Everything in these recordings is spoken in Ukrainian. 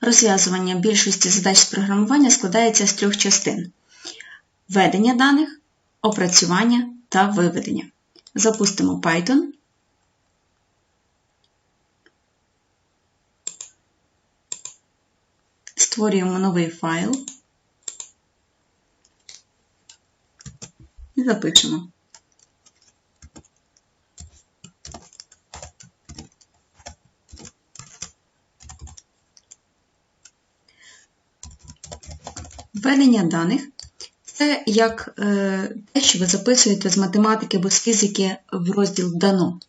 розв'язування більшості задач з програмування складається з трьох частин: введення даних, опрацювання та виведення. Запустимо Python. Створюємо новий файл і запишемо. Введення даних це як е, те, що ви записуєте з математики або з фізики в розділ Дано.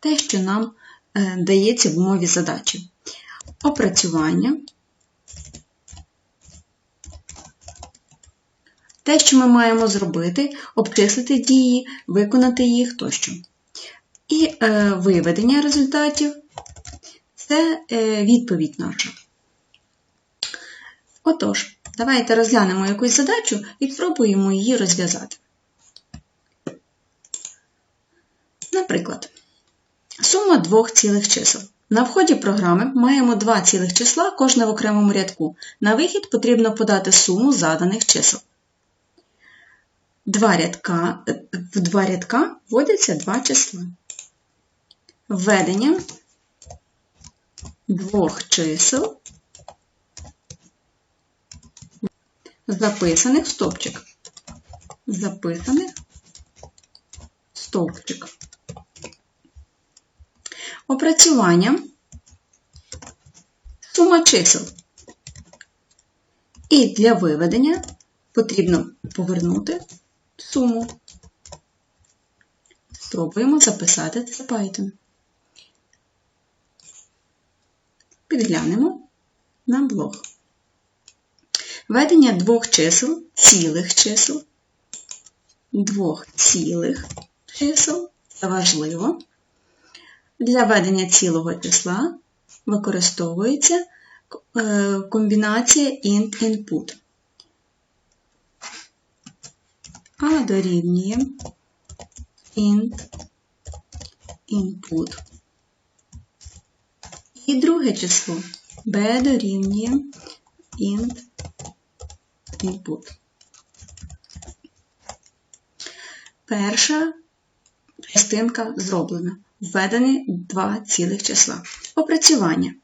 Те, що нам е, дається в умові задачі. Опрацювання. Те, що ми маємо зробити, обчислити дії, виконати їх тощо. І е, виведення результатів це відповідь наша. Отож, давайте розглянемо якусь задачу і спробуємо її розв'язати. Наприклад, сума двох цілих чисел. На вході програми маємо два цілих числа, кожне в окремому рядку. На вихід потрібно подати суму заданих чисел. Два рядка, В два рядка вводяться два числа. Введення двох чисел записаних в стовпчик. Записаних стовпчик. Опрацювання сума чисел. І для виведення потрібно повернути суму. Спробуємо записати це Python. Підглянемо на блог. Введення двох чисел, цілих чисел, двох цілих чисел це важливо. Для ведення цілого числа використовується е, комбінація int-input. А дорівнює int input. І друге число b дорівнює int input. Перша частинка зроблена. Введені два цілих числа. Опрацювання.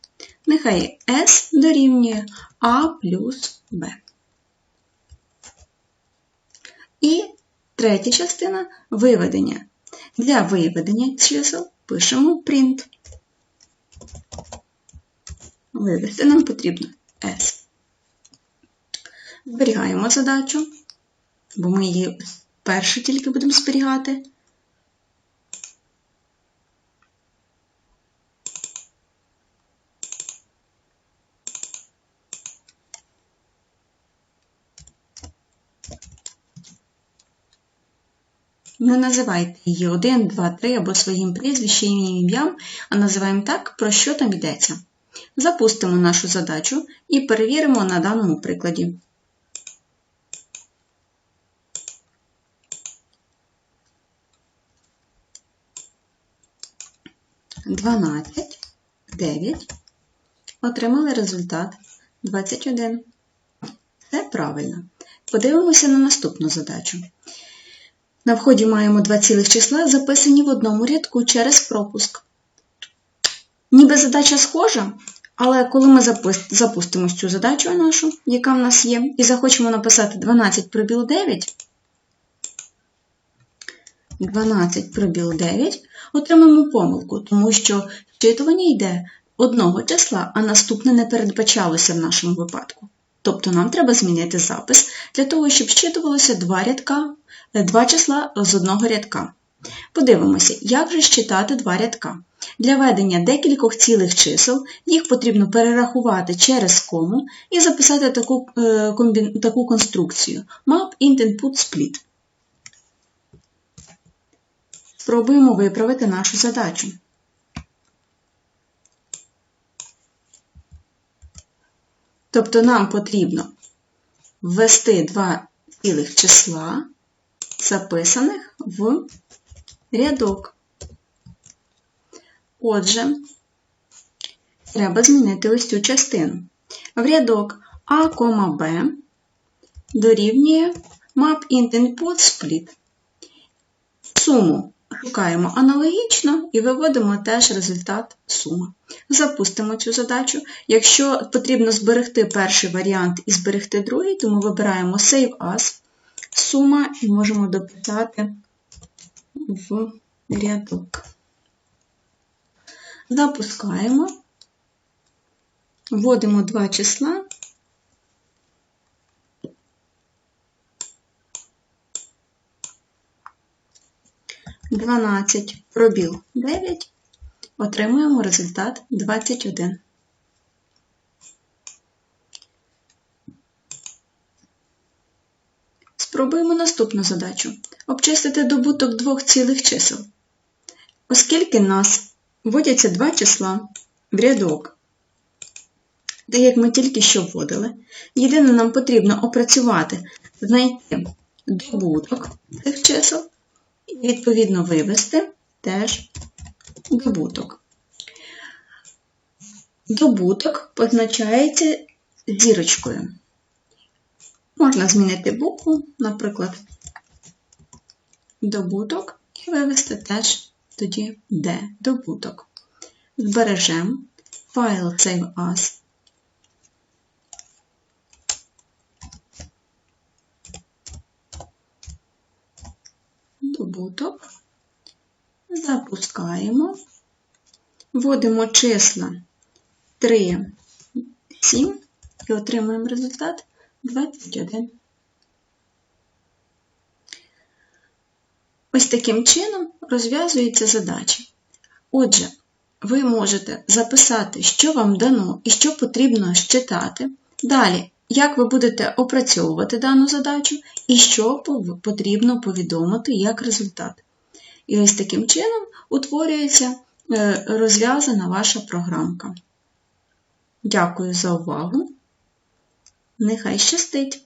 Нехай S дорівнює A плюс B. І третя частина виведення. Для виведення чисел пишемо print. Вивести нам потрібно S. Зберігаємо задачу, бо ми її перше тільки будемо зберігати. Не називайте її 1, 2, 3 або своїм прізвищем і ім'ям, а називаємо так, про що там йдеться. Запустимо нашу задачу і перевіримо на даному прикладі. 12, 9. Отримали результат 21. Це правильно. Подивимося на наступну задачу. На вході маємо два цілих числа, записані в одному рядку через пропуск. Ніби задача схожа, але коли ми запустимо цю задачу нашу, яка в нас є, і захочемо написати 12 пробіл 9, 12 пробіл 9, отримаємо помилку, тому що вчитування йде одного числа, а наступне не передбачалося в нашому випадку. Тобто нам треба змінити запис для того, щоб щитувалося два рядка, е, два числа з одного рядка. Подивимося, як же щитати два рядка. Для ведення декількох цілих чисел їх потрібно перерахувати через кому і записати таку, е, комбі... таку конструкцію map int input split. Спробуємо виправити нашу задачу. Тобто нам потрібно ввести два цілих числа, записаних в рядок. Отже, треба змінити ось цю частину. В рядок А, Б дорівнює map int input split. Суму шукаємо аналогічно і виводимо теж результат суми. Запустимо цю задачу. Якщо потрібно зберегти перший варіант і зберегти другий, то ми вибираємо Save As, сума і можемо дописати в рядок. Запускаємо, вводимо два числа. Дванадцять пробіл 9, отримуємо результат 21. Спробуємо наступну задачу. Обчистити добуток двох цілих чисел. Оскільки нас вводяться два числа в рядок, так як ми тільки що вводили, єдине нам потрібно опрацювати, знайти добуток цих чисел і, відповідно, вивести теж добуток. Добуток позначається зірочкою. Можна змінити букву, наприклад, добуток і вивести теж тоді D добуток. Збережемо файл Save As. Добуток. Запускаємо. Вводимо числа 3, 7 і отримуємо результат 21. Ось таким чином розв'язується задача. Отже, ви можете записати, що вам дано і що потрібно считати. Далі, як ви будете опрацьовувати дану задачу і що потрібно повідомити як результат. І ось таким чином утворюється е, розв'язана ваша програмка. Дякую за увагу! Нехай щастить!